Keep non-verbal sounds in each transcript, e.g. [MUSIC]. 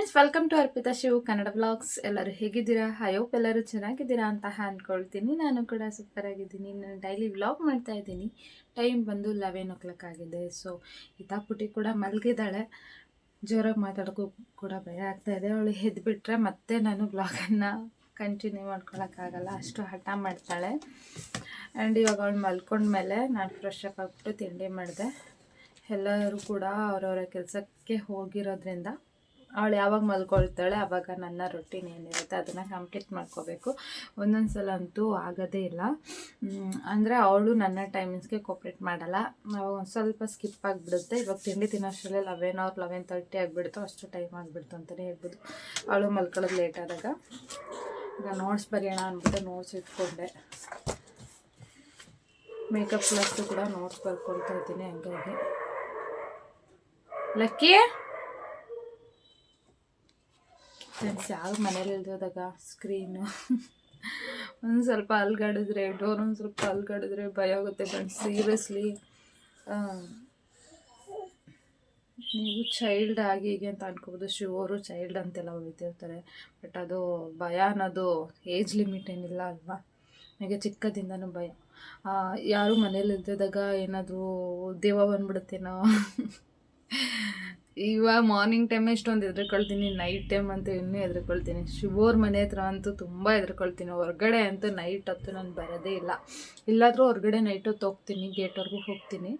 Friends welcome to Arpita Shiv Kannada blogs ಎಲ್ಲರೂ ಹೇಗಿದ್ದೀರಾ? Hope ಎಲ್ಲರೂ ಚೆನ್ನಾಗಿದ್ದೀರಾ ಅಂತ ಅಂದ್ಕೊಳ್ತೀನಿ. ನಾನು ಕೂಡ ಸೂಪರ್ ಆಗಿದ್ದೀನಿ. ನಾನು ಡೈಲಿ ವ್ಲಾಗ್ ಮಾಡ್ತಾ ಇದ್ದೀನಿ. ಟೈಮ್ ಬಂದು ಲೆವೆನ್ ಓ ಕ್ಲಾಕ್ ಆಗಿದೆ. ಸೊ ಇತಾಪುಟಿ ಕೂಡ ಮಲಗಿದ್ದಾಳೆ. ಜೋರಾಗಿ ಮಾತಾಡೋಕ್ಕೂ ಕೂಡ ಭಯ ಆಗ್ತಾ ಇದೆ. ಅವಳು ಎದ್ಬಿಟ್ರೆ ಮತ್ತೆ ನಾನು ವ್ಲಾಗನ್ನು ಕಂಟಿನ್ಯೂ ಮಾಡ್ಕೊಳಕ್ಕಾಗಲ್ಲ ಅಷ್ಟು ಹಠ ಮಾಡ್ತಾಳೆ. ಆ್ಯಂಡ್ ಇವಾಗ ಅವಳು ಮಲ್ಕೊಂಡ್ಮೇಲೆ ನಾನು ಫ್ರೆಶ್ ಅಪ್ ಆಗಿಬಿಟ್ಟು ತಿಂಡಿ ಮಾಡಿದೆ. ಎಲ್ಲರೂ ಕೂಡ ಅವರವರ ಕೆಲಸಕ್ಕೆ ಹೋಗಿರೋದ್ರಿಂದ ಅವಳು ಯಾವಾಗ ಮಲ್ಕೊಳ್ತಾಳೆ, ಅವಾಗ ನನ್ನ ರೊಟೀನ್ ಏನಿರುತ್ತೆ ಅದನ್ನು ಕಂಪ್ಲೀಟ್ ಮಾಡ್ಕೋಬೇಕು. ಒಂದೊಂದು ಸಲ ಅಂತೂ ಆಗೋದೇ ಇಲ್ಲ. ಅಂದರೆ ಅವಳು ನನ್ನ ಟೈಮಿಂಗ್ಸ್ಗೆ ಕೋಪ್ರೇಟ್ ಮಾಡಲ್ಲ. ಅವಾಗ ಒಂದು ಸ್ವಲ್ಪ ಸ್ಕಿಪ್ ಆಗಿಬಿಡುತ್ತೆ. ಇವಾಗ ತಿಂಡಿ ತಿನ್ನೋಷ್ಟರಲ್ಲಿ ಲೆವೆನ್ ಅವರ್ ಲೆವೆನ್ ತರ್ಟಿ ಆಗಿಬಿಡ್ತು ಅಷ್ಟು ಟೈಮ್ ಆಗಿಬಿಡ್ತು ಅಂತಲೇ ಹೇಳ್ಬೋದು. ಅವಳು ಮಲ್ಕೊಳ್ಳೋದು ಲೇಟ್ ಆದಾಗ. ಈಗ ನೋಟ್ಸ್ ಬರೆಯೋಣ ಅಂದ್ಬಿಟ್ಟು ನೋಟ್ಸ್ ಇಟ್ಕೊಂಡೆ. ಮೇಕಪ್ ಕ್ಲಾಸ್ ಕೂಡ ನೋಟ್ಸ್ ಬರ್ಕೊಳ್ತಾ ಇದ್ದೀನಿ ಹಂಗಾಗಿ. ಲಕ್ಕಿ? ಫ್ರೆಂಡ್ಸ್ ಯಾವ ಮನೇಲಿ ಇಲ್ದೋದಾಗ ಸ್ಕ್ರೀನು ಒಂದು ಸ್ವಲ್ಪ ಅಲ್ಗಾಡಿದ್ರೆ ಡೋರ್ ಒಂದು ಸ್ವಲ್ಪ ಅಲ್ಗಾಡಿದ್ರೆ ಭಯ ಆಗುತ್ತೆ ಫ್ರೆಂಡ್ಸ್ ಸೀರಿಯಸ್ಲಿ ನೀವು ಚೈಲ್ಡ್ ಆಗಿ ಹೀಗೆ ಅಂತ ಅನ್ಕೋಬೋದು. ಶಿವರು ಚೈಲ್ಡ್ ಅಂತೆಲ್ಲ ಹೊಳಿತಿರ್ತಾರೆ ಬಟ್ ಅದು ಭಯ ಅನ್ನೋದು ಏಜ್ ಲಿಮಿಟ್ ಏನಿಲ್ಲ ಅಲ್ವಾ? ನನಗೆ ಚಿಕ್ಕದಿಂದನೂ ಭಯ. ಯಾರು ಮನೇಲಿ ಇದ್ದಾಗ ಏನಾದರೂ ದೇವ ಬಂದ್ಬಿಡುತ್ತೇನೋ? ಇವಾಗ ಮಾರ್ನಿಂಗ್ ಟೈಮ್ ಇಷ್ಟೊಂದು ಎದ್ರುಕೊಳ್ತೀನಿ ನೈಟ್ ಟೈಮ್ ಅಂತೂ ಇನ್ನೂ ಎದ್ರುಕೊಳ್ತೀನಿ. ಶಿವೋರ್ ಮನೆ ಹತ್ರ ಅಂತೂ ತುಂಬ ಎದ್ರುಕೊಳ್ತೀನಿ. ಹೊರಗಡೆ ಅಂತೂ ನೈಟ್ ಹೊತ್ತು ನಾನು ಬರೋದೇ ಇಲ್ಲ. ಇಲ್ಲಾದರೂ ಹೊರಗಡೆ ನೈಟ್ ಹೊತ್ತು ಹೋಗ್ತೀನಿ ಗೇಟ್ವರೆಗೂ ಹೋಗ್ತೀನಿ.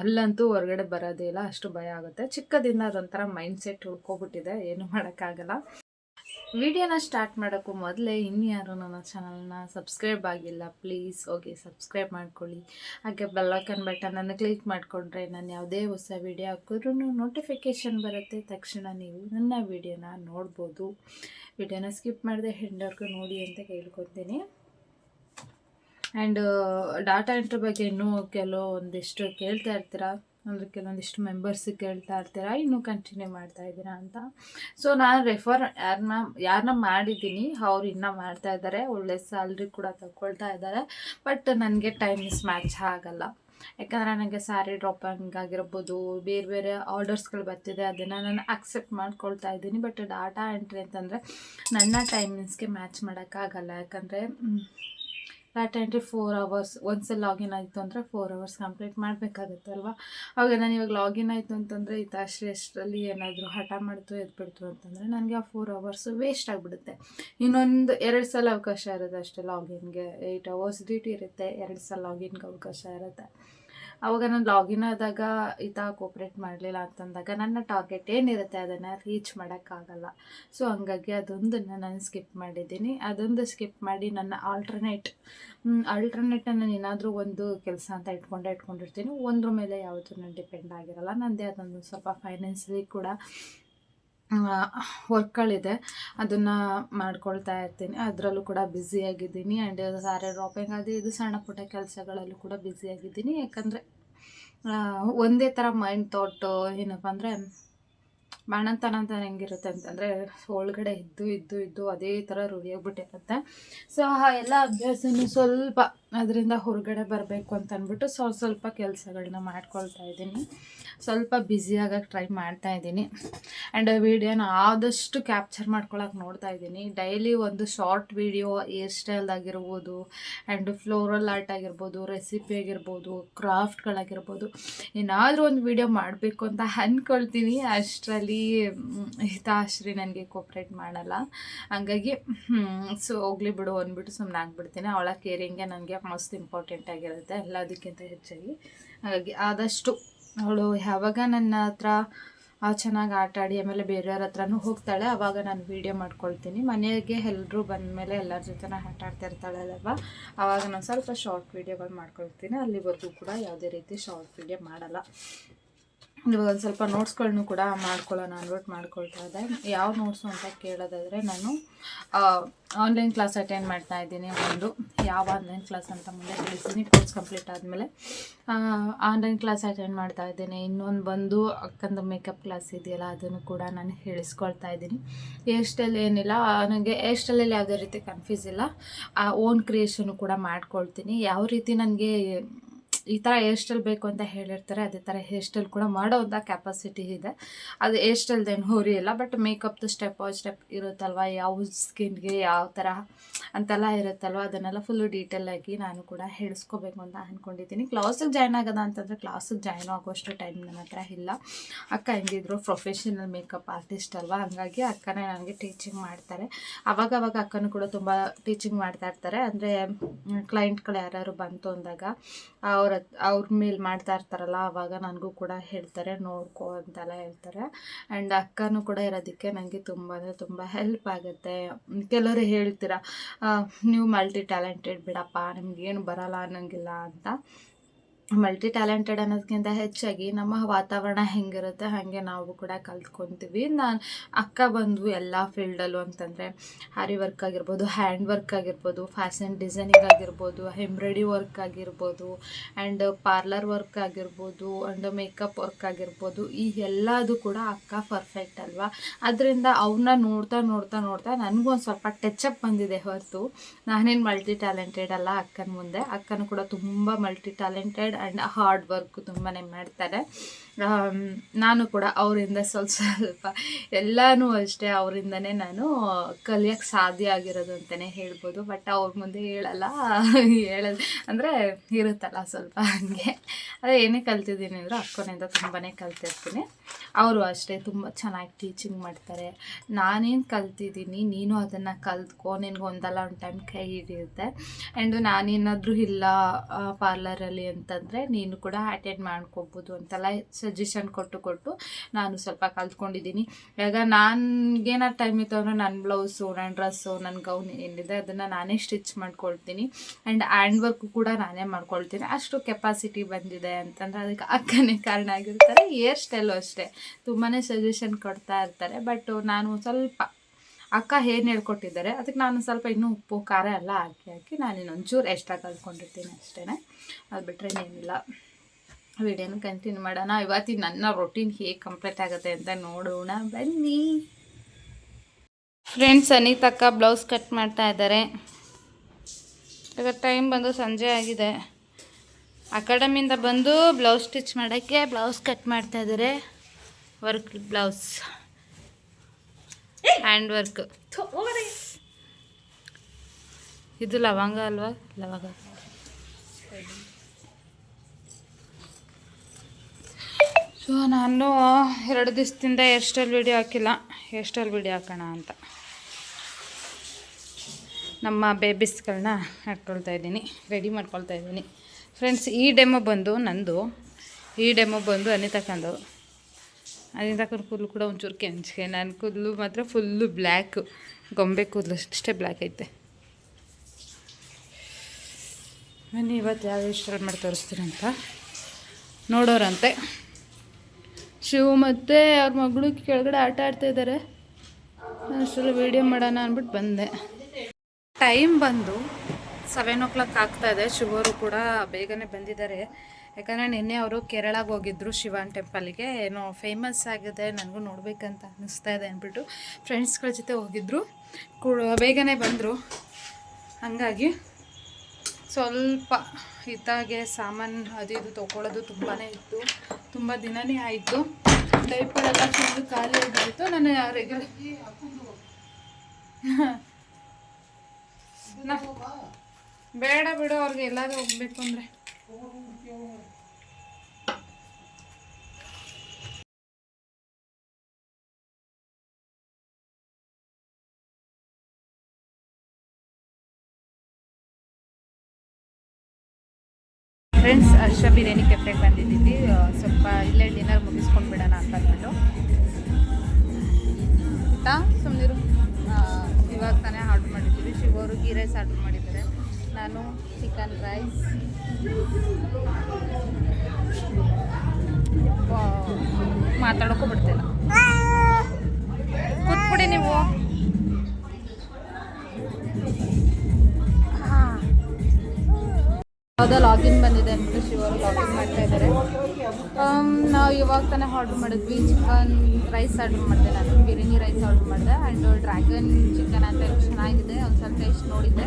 ಅಲ್ಲಂತೂ ಹೊರಗಡೆ ಬರೋದೇ ಇಲ್ಲ. ಅಷ್ಟು ಭಯ ಆಗುತ್ತೆ. ಚಿಕ್ಕದಿಂದ ಅದೊಂಥರ ಮೈಂಡ್ ಸೆಟ್ ಉಳ್ಕೊಬಿಟ್ಟಿದೆ ಏನು ಮಾಡೋಕ್ಕಾಗಲ್ಲ. ವಿಡಿಯೋನ ಸ್ಟಾರ್ಟ್ ಮಾಡೋಕ್ಕೂ ಮೊದಲೇ ಇನ್ಯಾರು ನನ್ನ ಚಾನಲ್ನ ಸಬ್ಸ್ಕ್ರೈಬ್ ಆಗಿಲ್ಲ, ಪ್ಲೀಸ್ ಹೋಗಿ ಸಬ್ಸ್ಕ್ರೈಬ್ ಮಾಡ್ಕೊಳ್ಳಿ. ಹಾಗೆ ಬೆಲ್ಲೈಕನ್ ಬಟನನ್ನು ಕ್ಲಿಕ್ ಮಾಡಿಕೊಂಡ್ರೆ ನಾನು ಯಾವುದೇ ಹೊಸ ವಿಡಿಯೋ ಹಾಕಿದ್ರೂ ನೋಟಿಫಿಕೇಷನ್ ಬರುತ್ತೆ. ತಕ್ಷಣ ನೀವು ನನ್ನ ವಿಡಿಯೋನ ನೋಡ್ಬೋದು. ವಿಡಿಯೋನ ಸ್ಕಿಪ್ ಮಾಡಿದೆ ಹೆಂಡರ್ಗೂ ನೋಡಿ ಅಂತ ಕೇಳ್ಕೊತೀನಿ. ಆ್ಯಂಡ್ ಡಾಟಾ ಎಂಟ್ರಿ ಬಗ್ಗೆ ಇನ್ನೂ ಕೆಲವೊಂದಿಷ್ಟು ಕೇಳ್ತಾ ಇರ್ತೀರಾ? ಅಂದರೆ ಕೆಲವೊಂದಿಷ್ಟು ಮೆಂಬರ್ಸ್ ಕೇಳ್ತಾ ಇರ್ತೀರಾ? ಇನ್ನೂ ಕಂಟಿನ್ಯೂ ಮಾಡ್ತಾ ಇದ್ದೀರಾ ಅಂತ. ಸೊ ನಾನು ರೆಫರ್ ಯಾರನ್ನ ಯಾರನ್ನ ಮಾಡಿದ್ದೀನಿ, ಅವ್ರು ಇನ್ನೂ ಮಾಡ್ತಾ ಇದ್ದಾರೆ. ಒಳ್ಳೆ ಸ್ಯಾಲ್ರಿ ಕೂಡ ತಗೊಳ್ತಾ ಇದ್ದಾರೆ. ಬಟ್ ನನಗೆ ಟೈಮ್ ಮಿಸ್ ಮ್ಯಾಚ್ ಆಗಲ್ಲ. ಯಾಕಂದರೆ ನನಗೆ ಸ್ಯಾರಿ ಡ್ರಾಪಿಂಗ್ ಆಗಿರ್ಬೋದು, ಬೇರೆ ಬೇರೆ ಆರ್ಡರ್ಸ್ಗಳು ಬರ್ತಿದೆ, ಅದನ್ನು ನಾನು ಅಕ್ಸೆಪ್ಟ್ ಮಾಡ್ಕೊಳ್ತಾ ಇದ್ದೀನಿ. ಬಟ್ ಡಾಟಾ ಎಂಟ್ರಿ ಅಂತಂದರೆ ನನ್ನ ಟೈಮಿಂಗ್ಸ್ಗೆ ಮ್ಯಾಚ್ ಮಾಡೋಕ್ಕಾಗಲ್ಲ. ಯಾಕಂದರೆ ಡಾಟಾ ಎಂಟ್ರಿ ಫೋರ್ ಅವರ್ಸ್ ಒಂದ್ಸಲ ಲಾಗಿನ್ ಆಯಿತು ಅಂದರೆ ಫೋರ್ ಅವರ್ಸ್ ಕಂಪ್ಲೀಟ್ ಮಾಡಬೇಕಾಗುತ್ತಲ್ವ ಅವಾಗ ನಾನು ಇವಾಗ ಲಾಗಿನ್ ಆಯಿತು ಅಂತಂದರೆ ಹಿತಾಶ್ರೀ ಅಷ್ಟರಲ್ಲಿ ಏನಾದರೂ ಹಠ ಮಾಡ್ತು, ಎದ್ಬಿಡ್ತು ಅಂತಂದರೆ ನನಗೆ ಆ ಫೋರ್ ಅವರ್ಸು ವೇಸ್ಟ್ ಆಗಿಬಿಡುತ್ತೆ. ಇನ್ನೊಂದು ಎರಡು ಸಲ ಅವಕಾಶ ಇರುತ್ತೆ ಅಷ್ಟೇ ಲಾಗಿನ್ಗೆ ಏಯ್ಟ್ ಅವರ್ಸ್ ಡ್ಯೂಟಿ ಇರುತ್ತೆ, ಎರಡು ಸಲ ಲಾಗಿನ್ಗೆ ಅವಕಾಶ ಇರುತ್ತೆ. ಅವಾಗ ನಾನು ಲಾಗಿನ್ ಆದಾಗ ಈತ ಕೋಪ್ರೇಟ್ ಮಾಡಲಿಲ್ಲ ಅಂತಂದಾಗ ನನ್ನ ಟಾರ್ಗೆಟ್ ಏನಿರುತ್ತೆ ಅದನ್ನು ರೀಚ್ ಮಾಡೋಕ್ಕಾಗಲ್ಲ. ಸೊ ಹಂಗಾಗಿ ಅದೊಂದನ್ನು ನಾನು ಸ್ಕಿಪ್ ಮಾಡಿದ್ದೀನಿ. ಅದೊಂದು ಸ್ಕಿಪ್ ಮಾಡಿ ನನ್ನ ಆಲ್ಟರ್ನೇಟ್ ಆಲ್ಟರ್ನೇಟನ್ನು ನಾನು ಏನಾದರೂ ಒಂದು ಕೆಲಸ ಅಂತ ಇಟ್ಕೊಂಡೇ, ಇಟ್ಕೊಂಡಿರ್ತೀನಿ. ಒಂದ್ರ ಮೇಲೆ ಯಾವುದು ನಾನು ಡಿಪೆಂಡ್ ಆಗಿರಲ್ಲ. ನನ್ನದೇ ಅದೊಂದು ಸ್ವಲ್ಪ ಫೈನಾನ್ಸಿಯಲಿ ಕೂಡ ವರ್ಕ್ಗಳಿದೆ ಅದನ್ನು ಮಾಡ್ಕೊಳ್ತಾ ಇರ್ತೀನಿ. ಅದರಲ್ಲೂ ಕೂಡ ಬ್ಯುಸಿಯಾಗಿದ್ದೀನಿ ಆ್ಯಂಡ್ ಸಾರಿ ಡ್ರಾಪಿಂಗ್ ಅದು ಇದು ಸಣ್ಣ ಪುಟ್ಟ ಕೆಲಸಗಳಲ್ಲೂ ಕೂಡ ಬ್ಯುಸಿಯಾಗಿದ್ದೀನಿ ಯಾಕಂದರೆ ಒಂದೇ ಥರ ಮೈಂಡ್ ಥಾಟು ಏನಪ್ಪ ಅಂದರೆ ಬಾಣಂತನ ಅಂತ ಹೆಂಗಿರುತ್ತೆ ಅಂತಂದರೆ, ಒಳಗಡೆ ಇದ್ದು ಇದ್ದು ಇದ್ದು ಅದೇ ಥರ ರೂಢಿಯಾಗ್ಬಿಟ್ಟಿರುತ್ತೆ. ಸೊ ಆ ಎಲ್ಲ ಅಭ್ಯಾಸನೂ ಸ್ವಲ್ಪ ಅದರಿಂದ ಹೊರಗಡೆ ಬರಬೇಕು ಅಂತ ಅಂದ್ಬಿಟ್ಟು ಸ್ವಲ್ಪ ಸ್ವಲ್ಪ ಕೆಲಸಗಳನ್ನ ಮಾಡ್ಕೊಳ್ತಾ ಇದ್ದೀನಿ. ಸ್ವಲ್ಪ ಬ್ಯುಸಿ ಆಗೋಕ್ಕೆ ಟ್ರೈ ಮಾಡ್ತಾ ಇದ್ದೀನಿ. ಆ್ಯಂಡ್ ವೀಡಿಯೋನ ಆದಷ್ಟು ಕ್ಯಾಪ್ಚರ್ ಮಾಡ್ಕೊಳಕ್ಕೆ ನೋಡ್ತಾ ಇದ್ದೀನಿ. ಡೈಲಿ ಒಂದು ಶಾರ್ಟ್ ವೀಡಿಯೋ ಏರ್ ಸ್ಟೈಲ್ದಾಗಿರ್ಬೋದು ಆ್ಯಂಡ್ ಫ್ಲೋರಲ್ ಆರ್ಟ್ ಆಗಿರ್ಬೋದು ರೆಸಿಪಿ ಆಗಿರ್ಬೋದು ಕ್ರಾಫ್ಟ್ಗಳಾಗಿರ್ಬೋದು ಏನಾದರೂ ಒಂದು ವೀಡಿಯೋ ಮಾಡಬೇಕು ಅಂತ ಅಂದ್ಕೊಳ್ತೀನಿ ಅಷ್ಟರಲ್ಲಿ ಹಿತಾಶ್ರೀ ನನಗೆ ಕೋಪ್ರೇಟ್ ಮಾಡಲ್ಲ. ಹಾಗಾಗಿ ಸೊ ಹೋಗ್ಲಿ ಬಿಡು ಅಂದ್ಬಿಟ್ಟು ಸುಮ್ಮನೆ ಆಗ್ಬಿಡ್ತೀನಿ. ಅವಳ ಕೇರಿಂಗೇ ನನಗೆ ಮಸ್ತ್ ಇಂಪಾರ್ಟೆಂಟ್ ಆಗಿರುತ್ತೆ. ಎಲ್ಲದಕ್ಕಿಂತ ಹೆಚ್ಚಾಗಿ. ಹಾಗಾಗಿ ಆದಷ್ಟು ಅವಳು ಯಾವಾಗ ನನ್ನ ಹತ್ರ ಚೆನ್ನಾಗಿ ಆಟ ಆಡಿ ಆಮೇಲೆ ಬೇರೆಯವ್ರ ಹತ್ರನೂ ಹೋಗ್ತಾಳೆ ಆವಾಗ ನಾನು ವೀಡಿಯೋ ಮಾಡ್ಕೊಳ್ತೀನಿ. ಮನೆಗೆ ಎಲ್ಲರೂ ಬಂದಮೇಲೆ ಎಲ್ಲರ ಜೊತೆ ಆಟ ಆಡ್ತಾ ಇರ್ತಾಳೆ ಅಲ್ವಾ ಆವಾಗ ನಾನು ಸ್ವಲ್ಪ ಶಾರ್ಟ್ ವೀಡಿಯೋಗಳು ಮಾಡ್ಕೊಳ್ತೀನಿ. ಅಲ್ಲಿವರೆಗೂ ಕೂಡ ಯಾವುದೇ ರೀತಿ ಶಾರ್ಟ್ ವೀಡಿಯೋ ಮಾಡಲ್ಲ. ಇವಾಗ ಒಂದು ಸ್ವಲ್ಪ ನೋಟ್ಸ್ಗಳನ್ನೂ ಕೂಡ ಮಾಡ್ಕೊಳ್ಳೋಣ ಅನ್ವರ್ಟ್ ಮಾಡ್ಕೊಳ್ತಾ ಇದ್ದೆ. ಯಾವ ನೋಟ್ಸು ಅಂತ ಕೇಳೋದಾದರೆ ನಾನು ಆನ್ಲೈನ್ ಕ್ಲಾಸ್ ಅಟೆಂಡ್ ಮಾಡ್ತಾ ಇದ್ದೀನಿ ಒಂದು ಯಾವ ಆನ್ಲೈನ್ ಕ್ಲಾಸ್ ಅಂತ ಮುಂದೆ ತಿಳಿಸ್ತೀನಿ ಕೋರ್ಸ್ ಕಂಪ್ಲೀಟ್ ಆದಮೇಲೆ ಆನ್ಲೈನ್ ಕ್ಲಾಸ್ ಅಟೆಂಡ್ ಮಾಡ್ತಾ ಇದ್ದೀನಿ. ಇನ್ನೊಂದು ಬಂದು ಅಕ್ಕಂದ ಮೇಕಪ್ ಕ್ಲಾಸ್ ಇದೆಯಲ್ಲ, ಅದನ್ನು ಕೂಡ ನಾನು ಹೇಳಿಸ್ಕೊಳ್ತಾ ಇದ್ದೀನಿ. ಹೇರ್ ಸ್ಟೈಲ್ ಏನಿಲ್ಲ, ನನಗೆ ಹೇರ್ ಸ್ಟೈಲಲ್ಲಿ ಯಾವುದೇ ರೀತಿ ಕನ್ಫ್ಯೂಸ್ ಇಲ್ಲ. ಓನ್ ಕ್ರಿಯೇಷನು ಕೂಡ ಮಾಡ್ಕೊಳ್ತೀನಿ. ಯಾವ ರೀತಿ ನನಗೆ ಈ ಥರ ಹೇರ್ ಸ್ಟೈಲ್ ಬೇಕು ಅಂತ ಹೇಳಿರ್ತಾರೆ, ಅದೇ ಥರ ಹೇರ್ ಸ್ಟೈಲ್ ಕೂಡ ಮಾಡೋವಂಥ ಕೆಪಾಸಿಟಿ ಇದೆ. ಅದು ಹೇರ್ ಸ್ಟೈಲ್ದೇನು ಹೋರಿ ಇಲ್ಲ ಬಟ್ ಮೇಕಪ್ದು ಸ್ಟೆಪ್ ಸ್ಟೆಪ್ ಇರುತ್ತಲ್ವ? ಯಾವ ಸ್ಕಿನ್ಗೆ ಯಾವ ಥರ ಅಂತೆಲ್ಲ ಇರುತ್ತಲ್ವ? ಅದನ್ನೆಲ್ಲ ಫುಲ್ಲು ಡೀಟೇಲಾಗಿ ನಾನು ಕೂಡ ಹೇಳಿಸ್ಕೋಬೇಕು ಅಂತ ಅಂದ್ಕೊಂಡಿದ್ದೀನಿ ಕ್ಲಾಸಿಗೆ ಜಾಯ್ನ್ ಆಗೋದ ಅಂತಂದರೆ ಕ್ಲಾಸಿಗೆ ಜಾಯ್ನ್ ಆಗೋಷ್ಟು ಟೈಮ್ ನನ್ನ ಹತ್ರ ಇಲ್ಲ. ಅಕ್ಕ ಹೆಂಗಿದ್ರು? ಪ್ರೊಫೆಷನಲ್ ಮೇಕಪ್ ಆರ್ಟಿಸ್ಟ್ ಅಲ್ವಾ? ಹಂಗಾಗಿ ಅಕ್ಕನೇ ನನಗೆ ಟೀಚಿಂಗ್ ಮಾಡ್ತಾರೆ. ಅವಾಗ ಅವಾಗ ಅಕ್ಕನೂ ಕೂಡ ತುಂಬ ಟೀಚಿಂಗ್ ಮಾಡ್ತಾ ಇರ್ತಾರೆ. ಅಂದರೆ ಕ್ಲೈಂಟ್ಗಳು ಯಾರು ಬಂತು ಅಂದಾಗ ಅವ್ರ ಅವ್ರ ಮೇಲೆ ಮಾಡ್ತಾ ಇರ್ತಾರಲ್ಲ ಆವಾಗ ನನಗೂ ಕೂಡ ಹೇಳ್ತಾರೆ, ನೋಡ್ಕೊ ಅಂತೆಲ್ಲ ಹೇಳ್ತಾರೆ. ಆ್ಯಂಡ್ ಅಕ್ಕನೂ ಕೂಡ ಇರೋದಕ್ಕೆ ನನಗೆ ತುಂಬ ಅಂದರೆ ತುಂಬ ಹೆಲ್ಪ್ ಆಗುತ್ತೆ. ಕೆಲವರು ಹೇಳ್ತೀರ ನೀವು ಮಲ್ಟಿ ಟ್ಯಾಲೆಂಟೆಡ್ ಬಿಡಪ್ಪ, ನಿಮ್ಗೇನು ಬರಲ್ಲ ಅನ್ನೋಂಗಿಲ್ಲ ಅಂತ. ಮಲ್ಟಿ ಟ್ಯಾಲೆಂಟೆಡ್ ಅನ್ನೋದ್ಕಿಂತ ಹೆಚ್ಚಾಗಿ ನಮ್ಮ ವಾತಾವರಣ ಹೆಂಗಿರುತ್ತೆ ಹಾಗೆ ನಾವು ಕೂಡ ಕಲ್ತ್ಕೊತೀವಿ. ನಾನು ಅಕ್ಕ ಬಂದು ಎಲ್ಲ ಫೀಲ್ಡಲ್ಲೂ ಅಂತಂದರೆ ಹ್ಯಾರಿ ವರ್ಕ್ ಆಗಿರ್ಬೋದು ಹ್ಯಾಂಡ್ ವರ್ಕ್ ಆಗಿರ್ಬೋದು ಫ್ಯಾಷನ್ ಡಿಸೈನಿಂಗ್ ಆಗಿರ್ಬೋದು ಎಂಬ್ರಾಯ್ಡ್ರಿ ವರ್ಕ್ ಆಗಿರ್ಬೋದು ಆ್ಯಂಡ್ ಪಾರ್ಲರ್ ವರ್ಕ್ ಆಗಿರ್ಬೋದು ಆ್ಯಂಡ್ ಮೇಕಪ್ ವರ್ಕ್ ಆಗಿರ್ಬೋದು ಈ ಎಲ್ಲದು ಕೂಡ ಅಕ್ಕ ಪರ್ಫೆಕ್ಟ್ ಅಲ್ವಾ? ಅದರಿಂದ ಅವನ್ನ ನೋಡ್ತಾ ನೋಡ್ತಾ ನೋಡ್ತಾ ನನಗೂ ಒಂದು ಸ್ವಲ್ಪ ಟಚಪ್ ಬಂದಿದೆ ಹೊರತು. ನಾನೇನು ಮಲ್ಟಿ ಟ್ಯಾಲೆಂಟೆಡ್ ಅಲ್ಲ ಅಕ್ಕನ ಮುಂದೆ. ಅಕ್ಕನೂ ಕೂಡ ತುಂಬ multi talented and hard work ತುಂಬಾ ಮಾಡ್ತಾರೆ. ನಾನು ಕೂಡ ಅವರಿಂದ ಸ್ವಲ್ಪ ಸ್ವಲ್ಪ ಎಲ್ಲನೂ ಅಷ್ಟೇ ಅವರಿಂದನೇ ನಾನು ಕಲಿಯೋಕ್ಕೆ ಸಾಧ್ಯ ಆಗಿರೋದು ಅಂತಲೇ ಹೇಳ್ಬೋದು. ಬಟ್ ಅವ್ರ ಮುಂದೆ ಹೇಳಲ್ಲ. ಹೇಳೋದು ಅಂದರೆ ಇರುತ್ತಲ್ಲ ಸ್ವಲ್ಪ ಹಾಗೆ. ಅದೇ ಏನೇ ಕಲ್ತಿದ್ದೀನಿ ಅಂದರೆ ಅಕ್ಕನಿಂದ ತುಂಬಾ ಕಲ್ತಿರ್ತೀನಿ. ಅವರು ಅಷ್ಟೇ ತುಂಬ ಚೆನ್ನಾಗಿ ಟೀಚಿಂಗ್ ಮಾಡ್ತಾರೆ. ನಾನೇನು ಕಲ್ತಿದ್ದೀನಿ, ನೀನು ಅದನ್ನು ಕಲ್ತ್ಕೊ ನಿನಗೊಂದಲ್ಲ ಒಂದಲ್ಲ ಒಂದು ಟೈಮ್ ಕೈ ಹಿಡಿಯುತ್ತೆ. ಆ್ಯಂಡ್ ನಾನೇನಾದರೂ ಇಲ್ಲ ಪಾರ್ಲರಲ್ಲಿ ಅಂತಂದರೆ ನೀನು ಕೂಡ ಅಟೆಂಡ್ ಮಾಡ್ಕೊಬೋದು ಅಂತೆಲ್ಲ. ಸಜೆಷನ್ ಕೊಟ್ಟು ಕೊಟ್ಟು ನಾನು ಸ್ವಲ್ಪ ಕಲ್ತ್ಕೊಂಡಿದ್ದೀನಿ. ಈಗ ನನಗೇನಾರು ಟೈಮ್ ಇತ್ತು ಅಂದರೆ ನನ್ನ ಬ್ಲೌಸು ನನ್ನ ಡ್ರೆಸ್ಸು ನನ್ನ ಗೌನ್ ಏನಿದೆ ಅದನ್ನು ನಾನೇ ಸ್ಟಿಚ್ ಮಾಡ್ಕೊಳ್ತೀನಿ. ಆ್ಯಂಡ್ ಹ್ಯಾಂಡ್ ವರ್ಕ್ ಕೂಡ ನಾನೇ ಮಾಡ್ಕೊಳ್ತೀನಿ. ಅಷ್ಟು ಕೆಪಾಸಿಟಿ ಬಂದಿದೆ ಅಂತಂದರೆ ಅದಕ್ಕೆ ಅಕ್ಕನೇ ಕಾರಣ ಆಗಿರ್ತಾರೆ ಹೇರ್ ಸ್ಟೈಲು ಅಷ್ಟೇ. ತುಂಬಾ ಸಜೆಷನ್ ಕೊಡ್ತಾ ಇರ್ತಾರೆ. ಬಟ್ ನಾನು ಸ್ವಲ್ಪ, ಅಕ್ಕ ಏನು ಹೇಳ್ಕೊಟ್ಟಿದ್ದಾರೆ ಅದಕ್ಕೆ ನಾನು ಸ್ವಲ್ಪ ಇನ್ನೂ ಉಪ್ಪು, ಖಾರ ಎಲ್ಲ ಹಾಕಿ ಹಾಕಿ ನಾನು ಇನ್ನೊಂಚೂರು ಎಕ್ಸ್ಟ್ರಾ ಕಲ್ತ್ಕೊಂಡಿರ್ತೀನಿ ಅಷ್ಟೇ ಅದು ಬಿಟ್ಟರೆ ಏನಿಲ್ಲ ವಿಡಿಯೋನ ಕಂಟಿನ್ಯೂ ಮಾಡೋಣ? ಇವತ್ತಿ ನನ್ನ ರೊಟೀನ್ ಹೇಗೆ ಕಂಪ್ಲೀಟ್ ಆಗುತ್ತೆ ಅಂತ ನೋಡೋಣ. ಬನ್ನಿ. ಫ್ರೆಂಡ್ಸ್ ಅನಿತಕ್ಕ ಬ್ಲೌಸ್ ಕಟ್ ಮಾಡ್ತಾ ಇದ್ದಾರೆ ಈಗ ಟೈಮ್ ಬಂದು ಸಂಜೆ ಆಗಿದೆ. ಅಕಾಡೆಮಿಯಿಂದ ಬಂದು ಬ್ಲೌಸ್ ಸ್ಟಿಚ್ ಮಾಡೋಕ್ಕೆ ಬ್ಲೌಸ್ ಕಟ್ ಮಾಡ್ತಾ ಇದ್ದಾರೆ ವರ್ಕ್ ಬ್ಲೌಸ್ ಹ್ಯಾಂಡ್ ವರ್ಕ್ ಇದು ಲವಂಗ ಅಲ್ವಾ? ಲವಂಗ. ಸೊ ನಾನು ಎರಡು ದಿವಸದಿಂದ ಹೇರ್ ಸ್ಟೈಲ್ ವೀಡಿಯೋ ಹಾಕಿಲ್ಲ. ಹೇರ್ ಸ್ಟೈಲ್ ವೀಡಿಯೋ ಹಾಕೋಣ ಅಂತ. ನಮ್ಮ ಬೇಬಿಸ್ಗಳನ್ನ ಹಾಕ್ಕೊಳ್ತಾ ಇದ್ದೀನಿ. ರೆಡಿ ಮಾಡ್ಕೊಳ್ತಾ ಇದ್ದೀನಿ. ಫ್ರೆಂಡ್ಸ್ ಈ ಡೆಮೋ ಬಂದು ನಂದು. ಈ ಡೆಮೋ ಬಂದು ಅನಿತಕ್ಕಂದು ಅನಿತಕ್ಕನ ಕೂದಲು ಕೂಡ ಒಂಚೂರು ಕೆಂಚಿಗೆ. ನನ್ನ ಕೂದಲು ಮಾತ್ರ ಫುಲ್ಲು ಬ್ಲ್ಯಾಕು ಗೊಂಬೆ ಕೂದಲು ಅಷ್ಟೇ ಬ್ಲ್ಯಾಕ್ ಐತೆ. ನಾನು ಇವತ್ತು ಯಾವ ಸ್ಟೈಲ್ ಮಾಡಿ ತೋರಿಸ್ತೀರಂತ ನೋಡೋರಂತೆ. ಶಿವು ಮತ್ತು ಅವ್ರ ಮಗಳು ಕೆಳಗಡೆ ಆಟ ಆಡ್ತಾ ಇದ್ದಾರೆ ಅಷ್ಟರಲ್ಲಿ ವೀಡಿಯೋ ಮಾಡೋಣ ಅಂದ್ಬಿಟ್ಟು ಬಂದೆ. ಟೈಮ್ ಬಂದು ಸೆವೆನ್ ಓ ಕ್ಲಾಕ್ ಆಗ್ತಾ ಇದೆ. ಶಿವರು ಕೂಡ ಬೇಗನೆ ಬಂದಿದ್ದಾರೆ. ಯಾಕಂದರೆ ನಿನ್ನೆ ಅವರು ಕೇರಳಗೆ ಹೋಗಿದ್ದರು ಶಿವನ್ ಟೆಂಪಲ್ಗೆ ಏನೋ ಫೇಮಸ್ ಆಗಿದೆ, ನನಗೂ ನೋಡಬೇಕಂತ ಅನ್ನಿಸ್ತಾ ಇದೆ ಅಂದ್ಬಿಟ್ಟು ಫ್ರೆಂಡ್ಸ್ಗಳ ಜೊತೆ ಹೋಗಿದ್ದರು ಕೂಡ ಬೇಗನೆ ಬಂದರು. ಹಾಗಾಗಿ ಸ್ವಲ್ಪ ಇತ್ತಾಗೆ ಸಾಮಾನು ಅದು ಇದು ತೊಗೊಳ್ಳೋದು ತುಂಬಾ ಇತ್ತು. ತುಂಬ ದಿನವೇ ಆಯಿತು. ಟೈಪ್ಗಳೆಲ್ಲ ಫುಲ್ಲು ಖಾಲಿ ಆಗಿತ್ತು ನಾನು ರೆಗ್ಯುಲರ್ [LAUGHS] ಬೇಡ ಬಿಡು, ಅವ್ರಿಗೆ ಎಲ್ಲಾದ್ರೂ ಹೋಗ್ಬೇಕು ಅಂದರೆ. ಫ್ರೆಂಡ್ಸ್ ಹರ್ಷ ಬಿರಿಯಾನಿ ಕೆಫೆಗೆ ಬಂದಿದ್ದೀವಿ? ಸ್ವಲ್ಪ ಇಲ್ಲೇ ಡಿನ್ನರ್ ಮುಗಿಸ್ಕೊಂಡು ಬಿಡೋಣ ಅಂತ ಅಂದ್ಬಿಟ್ಟು. ಆಯಿತಾ? ಸುಮ್ಮನಿರು ಇವಾಗ ತಾನೇ ಆರ್ಡ್ರ್ ಮಾಡಿದ್ದೀವಿ. ಶಿವರು ಗೀ ರೈಸ್ ಆರ್ಡ್ರ್ ಮಾಡಿದ್ದಾರೆ. ನಾನು ಚಿಕನ್ ರೈಸ್ ಮಾತಾಡೋಕ್ಕೂ ಬಿಡ್ತಿಲ್ಲ. ಕೂತ್ಬಿಡಿ ಯಾವುದೋ ಲಾಗಿನ್ ಬಂದಿದೆ ಅಂತ ಶಿವರು ಲಾಗಿನ್ ಮಾಡ್ತಾ ಇದ್ದಾರೆ. ನಾವು ಇವಾಗ ತಾನೇ ಆರ್ಡ್ರ್ ಮಾಡಿದ್ವಿ. ಚಿಕನ್ ರೈಸ್ ಆರ್ಡ್ರ್ ಮಾಡಿದೆ ನಾನು. ಬಿರಿಯಾನಿ ರೈಸ್ ಆರ್ಡ್ರ್ ಮಾಡಿದೆ ಆ್ಯಂಡ್ ಡ್ರ್ಯಾಗನ್ ಚಿಕನ್ ಅಂತ ಚೆನ್ನಾಗಿದೆ. ಒಂದು ಸ್ವಲ್ಪ ಟೇಸ್ಟ್ ನೋಡಿದ್ದೆ.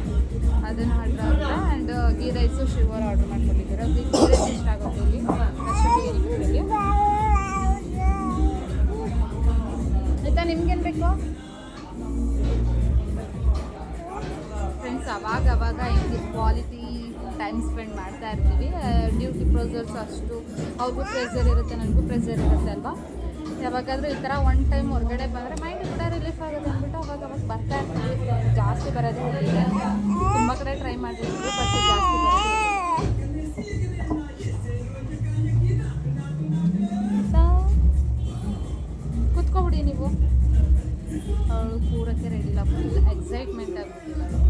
ಅದನ್ನು ಆರ್ಡ್ರ್ ಮಾಡಿದೆ ಆ್ಯಂಡ್ ಗೀ ರೈಸು ಶಿವರ್ ಆರ್ಡ್ರ್ ಮಾಡ್ಕೊಂಡಿದ್ದಾರೆ. ಅದು ಗೀ ರೈಸ್ ಇಷ್ಟ ಆಗುತ್ತೆ ಇಲ್ಲಿ. ಆಯಿತಾ, ನಿಮ್ಗೇನು ಬೇಕು? ಫ್ರೆಂಡ್ಸ್ ಅವಾಗ ಅವಾಗ ಹಿಂಗೆ ಕ್ವಾಲಿಟಿ ಟೈಮ್ ಸ್ಪೆಂಡ್ ಮಾಡ್ತಾ ಇರ್ತೀವಿ. ಡ್ಯೂಟಿ ಪ್ರೊಸರ್ಸ್ ಅಷ್ಟು, ಅವ್ರಿಗೂ ಪ್ರೆಸರ್ ಇರುತ್ತೆ, ನನಗೂ ಪ್ರೆಸರ್ ಇರುತ್ತೆ ಅಲ್ವಾ? ಯಾವಾಗಾದರೂ ಈ ಥರ ಒನ್ ಟೈಮ್ ಹೊರಗಡೆ ಬಂದರೆ ಮೈಂಡ್ ಕೂಡ ರಿಲೀಫ್ ಆಗುತ್ತೆ ಅಂದ್ಬಿಟ್ಟು ಅವಾಗ ಅವಾಗ ಬರ್ತಾ ಇರ್ತೀವಿ. ಜಾಸ್ತಿ ಬರೋದೇ ತುಂಬ ಕಡೆ ಟ್ರೈ ಮಾಡಿರ್ತೀವಿ ಬಟ್ ಜಾಸ್ತಿ ಬರೋದೇ ಕುತ್ಕೊಬಿಡಿ ನೀವು. ಅವಳು ಕೂರಕ್ಕೆ ರೆಡಿ ಇಲ್ಲ. ಫುಲ್ ಎಕ್ಸೈಟ್ಮೆಂಟ್ ಆಗ್ಬಿಟ್ಟಿದ್ದಾಳೆ ಹ್ಞೂ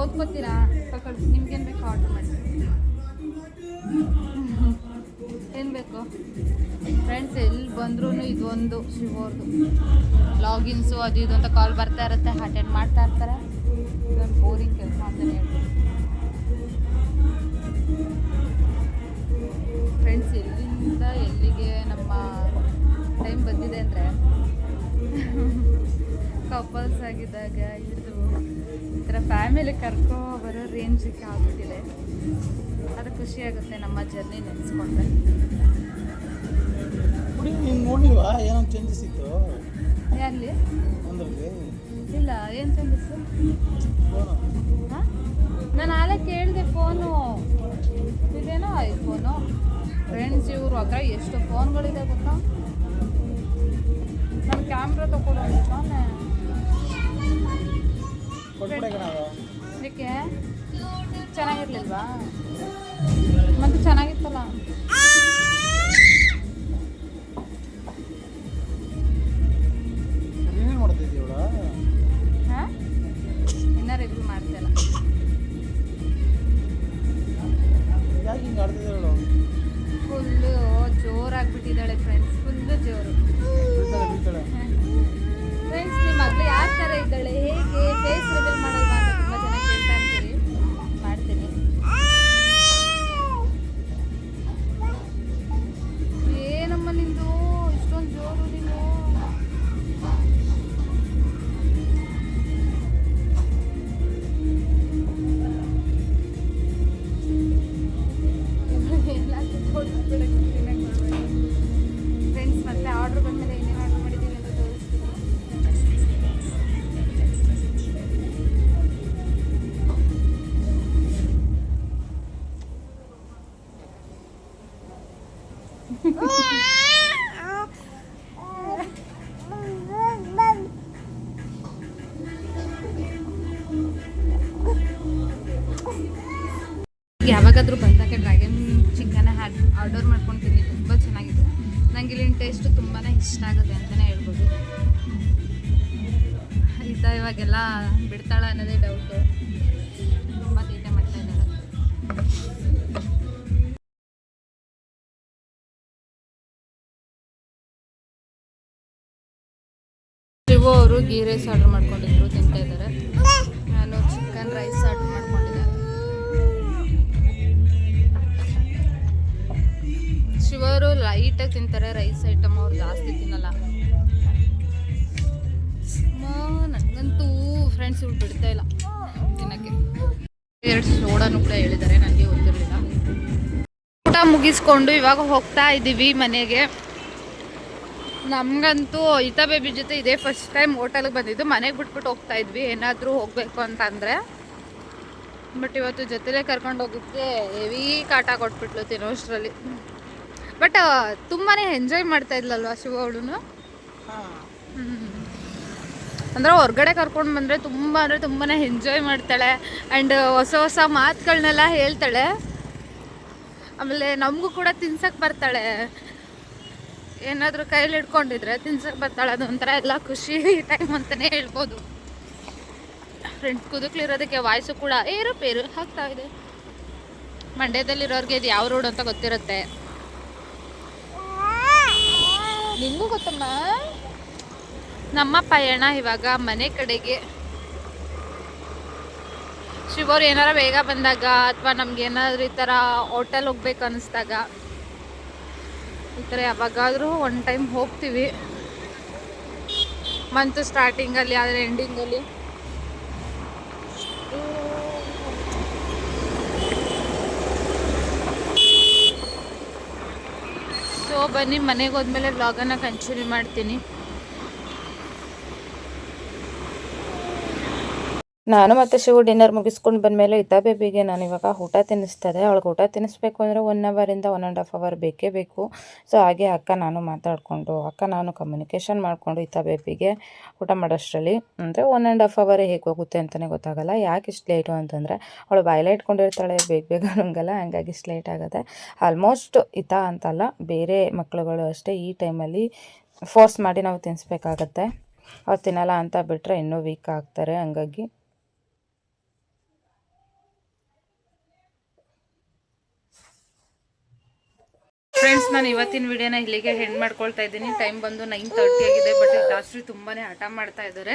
ಓದ್ಕೋತೀರಾ? ತಗೊಳ್ಳಿ. ನಿಮ್ಗೇನು ಬೇಕು ಆರ್ಡ್ರ್ ಮಾಡಿ. ಏನು ಬೇಕು? ಫ್ರೆಂಡ್ಸ್ ಎಲ್ಲಿ ಬಂದ್ರೂ ಇದೊಂದು ಶಿವೋರ್ದು. ಲಾಗಿನ್ಸು ಅದು ಇದು ಅಂತ ಕಾಲ್ ಬರ್ತಾ ಇರುತ್ತೆ. ಅಟೆಂಡ್ ಮಾಡ್ತಾ ಇರ್ತಾರೆ. ಇದೊಂದು ಬೋರಿಂಗ್ ಕೆಲಸ ಅಂತಲೇ ಹೇಳ್ಬೋದು. ಫ್ರೆಂಡ್ಸ್ ಎಲ್ಲಿಂದ ಎಲ್ಲಿಗೆ ನಮ್ಮ ಟೈಮ್ ಬಂದಿದೆ ಅಂದರೆ ಕಪಲ್ಸ್ ಆಗಿದ್ದಾಗ ಈ ಥರ ಫ್ಯಾಮಿಲಿ ಕರ್ಕೊ ಬರೋ ರೇಂಜಿಗೆ ಆಗ್ಬಿಟ್ಟಿದೆ. ಅದು ಖುಷಿ ಆಗುತ್ತೆ ನಮ್ಮ ಜರ್ನಿ ನೆನೆಸ್ಕೊಂಡ್ರೆ. ಕುಡಿ ನೀನು ನೋಡಿಲ್ವಾ? ಏನೋ ಚೇಂಜಸ್ ಇತ್ತು? ಯಾರಲ್ಲಿ ಒಂದ್ರಲ್ಲಿ. ಇಲ್ಲ ಏನು ಚೇಂಜಸ್ಸು ನಾನು ಆಲೇ ಕೇಳಿದೆ ಫೋನು. ಇದೇನೋ ಐಫೋನು? ಫ್ರೆಂಡ್ಸ್ ಇವರು ಹತ್ರ ಎಷ್ಟು ಫೋನ್ಗಳಿದೆ ಗೊತ್ತಾ? ನಾನು ಕ್ಯಾಮ್ರಾ ತಗೊಳ್ಳೋ ಅದಕ್ಕೆ ಚೆನ್ನಾಗಿರ್ಲಿಲ್ವಾ? ಮತ್ತೆ ಚೆನ್ನಾಗಿತ್ತಲ್ಲ? ಈತ ಇವಾಗೆಲ್ಲ ಬಿಡ್ತಾಳ ಅನ್ನೋದೇ ಡೌಟ್ ತುಂಬಾ ತೀಟೆ ಮಾಡ್ತಾ ಇದ್ದಾಳೆ. ಶಿವು ಅವರು ಗೀ ರೈಸ್ ಆರ್ಡರ್ ಮಾಡ್ಕೊಂಡಿದ್ರು, ತಿಂತಾ ಇದ್ದಾರೆ. ನಾನು ಚಿಕನ್ ರೈಸ್ ಆರ್ಡರ್ ಮಾಡ್ಕೊಂಡಿದ್ದೆ. ಶಿವರು ಲೈಟಾಗಿ ತಿಂತಾರೆ ರೈಸ್ ಐಟಮ್ ಅವ್ರು ಜಾಸ್ತಿ ತಿನ್ನಲ್ಲ. ಫ್ರೆಂಡ್ಸ್ ಇವ್ರು ಬಿಡ್ತಾ ಇಲ್ಲ ತಿನ್ನಕ್ಕೆ ಎರಡು ಸೋಡಾನು ಕೂಡ ಹೇಳಿದ್ದಾರೆ ನನಗೆ ಗೊತ್ತಿರಲಿಲ್ಲ. ಊಟ ಮುಗಿಸ್ಕೊಂಡು ಇವಾಗ ಹೋಗ್ತಾ ಇದ್ದೀವಿ ಮನೆಗೆ. ನಮಗಂತೂ ಇತಾ ಬೇಬಿ ಜೊತೆ ಇದೇ ಫಸ್ಟ್ ಟೈಮ್ ಹೋಟೆಲ್ಗೆ ಬಂದಿದ್ದು. ಮನೆಗೆ ಬಿಟ್ಬಿಟ್ಟು ಹೋಗ್ತಾ ಇದ್ವಿ. ಏನಾದರೂ ಹೋಗಬೇಕು ಅಂತಂದರೆ. ಬಟ್ ಇವತ್ತು ಜೊತೆಲೇ ಕರ್ಕೊಂಡು ಹೋಗಿದ್ದೆ ಹೆವಿ ಕಾಟ ಕೊಟ್ಬಿಟ್ಲು ತಿನ್ನೋಷ್ಟರಲ್ಲಿ. ಬಟ್ ತುಂಬಾ ಎಂಜಾಯ್ ಮಾಡ್ತಾ ಇದ್ಲಲ್ವಾ ಶಿವ ಅವಳು ಹಾಂ. ಅಂದರೆ ಹೊರ್ಗಡೆ ಕರ್ಕೊಂಡು ಬಂದರೆ ತುಂಬ ಅಂದರೆ ತುಂಬಾ ಎಂಜಾಯ್ ಮಾಡ್ತಾಳೆ ಆ್ಯಂಡ್ ಹೊಸ ಹೊಸ ಮಾತುಗಳನ್ನೆಲ್ಲ ಹೇಳ್ತಾಳೆ. ಆಮೇಲೆ ನಮಗೂ ಕೂಡ ತಿನ್ಸಕ್ಕೆ ಬರ್ತಾಳೆ. ಏನಾದರೂ ಕೈಲಿ ಹಿಡ್ಕೊಂಡಿದ್ರೆ ತಿನ್ಸಕ್ಕೆ ಬರ್ತಾಳೆ. ಅದು ಒಂಥರ ಎಲ್ಲ ಖುಷಿ ಟೈಮ್ ಅಂತಲೇ ಹೇಳ್ಬೋದು. ಫ್ರೆಂಡ್ಸ್ ಕುದುಕ್ಲಿರೋದಕ್ಕೆ ವಾಯ್ಸು ಕೂಡ ಏರುಪೇರು ಆಗ್ತಾ ಇದೆ. ಮಂಡ್ಯದಲ್ಲಿರೋರಿಗೆ ಇದು ಯಾವ ರೋಡ್ ಅಂತ ಗೊತ್ತಿರುತ್ತೆ? ನಿಮಗೂ ಗೊತ್ತಮ್ಮ? ನಮ್ಮ ಪಯಣ ಇವಾಗ ಮನೆ ಕಡೆಗೆ. ಶಿವವ್ರು ಏನಾರ ಬೇಗ ಬಂದಾಗ ಅಥವಾ ನಮ್ಗೆ ಏನಾದ್ರು ಈ ಥರ ಹೋಟೆಲ್ ಹೋಗ್ಬೇಕು ಅನ್ನಿಸ್ದಾಗ ಈ ಥರ ಯಾವಾಗಾದರೂ ಒನ್ ಟೈಮ್ ಹೋಗ್ತೀವಿ. ಮಂತ್ ಸ್ಟಾರ್ಟಿಂಗಲ್ಲಿ ಆದರೆ ಎಂಡಿಂಗಲ್ಲಿ ಸೊ ಬನ್ನಿ, ಮನೆಗೆ ಹೋದ್ಮೇಲೆ ವ್ಲಾಗನ್ನು ಕಂಟಿನ್ಯೂ ಮಾಡ್ತೀನಿ. ನಾನು ಮತ್ತು ಶಿವು ಡಿನ್ನರ್ ಮುಗಿಸ್ಕೊಂಡು ಬಂದಮೇಲೆ ಇದ್ದ ಬೇಬಿಗೆ ನಾನು ಇವಾಗ ಊಟ ತಿನ್ನಿಸ್ತದೆ. ಅವಳಿಗೆ ಊಟ ತಿನ್ನಿಸ್ಬೇಕು ಅಂದರೆ ಒನ್ ಅವರಿಂದ ಒನ್ ಆ್ಯಂಡ್ ಹಾಫ್ ಅವರ್ ಬೇಕೇ ಬೇಕು. ಸೊ ಹಾಗೆ ಅಕ್ಕ ನಾನು ಮಾತಾಡಿಕೊಂಡು, ಅಕ್ಕ ನಾನು ಕಮ್ಯುನಿಕೇಷನ್ ಮಾಡಿಕೊಂಡು ಇತ್ತ ಬೇಬಿಗೆ ಊಟ ಮಾಡೋಷ್ಟರಲ್ಲಿ ಅಂದರೆ ಒನ್ ಆ್ಯಂಡ್ ಹಾಫ್ ಅವರೇ ಹೇಗೆ ಹೋಗುತ್ತೆ ಅಂತಲೇ ಗೊತ್ತಾಗಲ್ಲ. ಯಾಕೆ ಇಷ್ಟು ಲೇಟು ಅಂತಂದರೆ ಅವಳು ಬಾಯ್ಲೆ ಇಟ್ಕೊಂಡಿರ್ತಾಳೆ, ಬೇಗ ಬೇಗ ನಂಗಲ್ಲ ಹಂಗಾಗಿ ಇಷ್ಟು ಲೇಟ್ ಆಗುತ್ತೆ ಆಲ್ಮೋಸ್ಟ್ ಇತ ಅಂತಲ್ಲ, ಬೇರೆ ಮಕ್ಕಳುಗಳು ಅಷ್ಟೇ ಈ ಟೈಮಲ್ಲಿ ಫೋರ್ಸ್ ಮಾಡಿ ನಾವು ತಿನ್ನಿಸ್ಬೇಕಾಗತ್ತೆ ಅವ್ರು ತಿನ್ನಲ್ಲ ಅಂತ ಬಿಟ್ಟರೆ ಇನ್ನೂ ವೀಕ್ ಆಗ್ತಾರೆ. ಹಂಗಾಗಿ ಫ್ರೆಂಡ್ಸ್ ನಾನು ಇವತ್ತಿನ ವಿಡಿಯೋನ ಇಲ್ಲಿಗೆ ಹೆಂಡ್ ಮಾಡ್ಕೊಳ್ತಾ ಇದ್ದೀನಿ. ಟೈಮ್ ಬಂದು ನೈನ್ ತರ್ಟಿ ಆಗಿದೆ ಬಟ್ ದಾಸ್ರಿ ತುಂಬಾ ಹಠ ಮಾಡ್ತಾ ಇದ್ದಾರೆ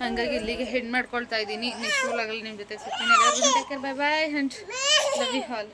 ಹಂಗಾಗಿ ಇಲ್ಲಿಗೆ ಹೆಣ್ ಮಾಡ್ಕೊಳ್ತಾ ಇದ್ದೀನಿ. ನೆಕ್ಸ್ಟ್ ಆಗಲಿ ನಿಮ್ಮ ಜೊತೆ ಸಿಗ್ತೀನಿ. ಎಲ್ಲರಿಗೂ take bye bye love you all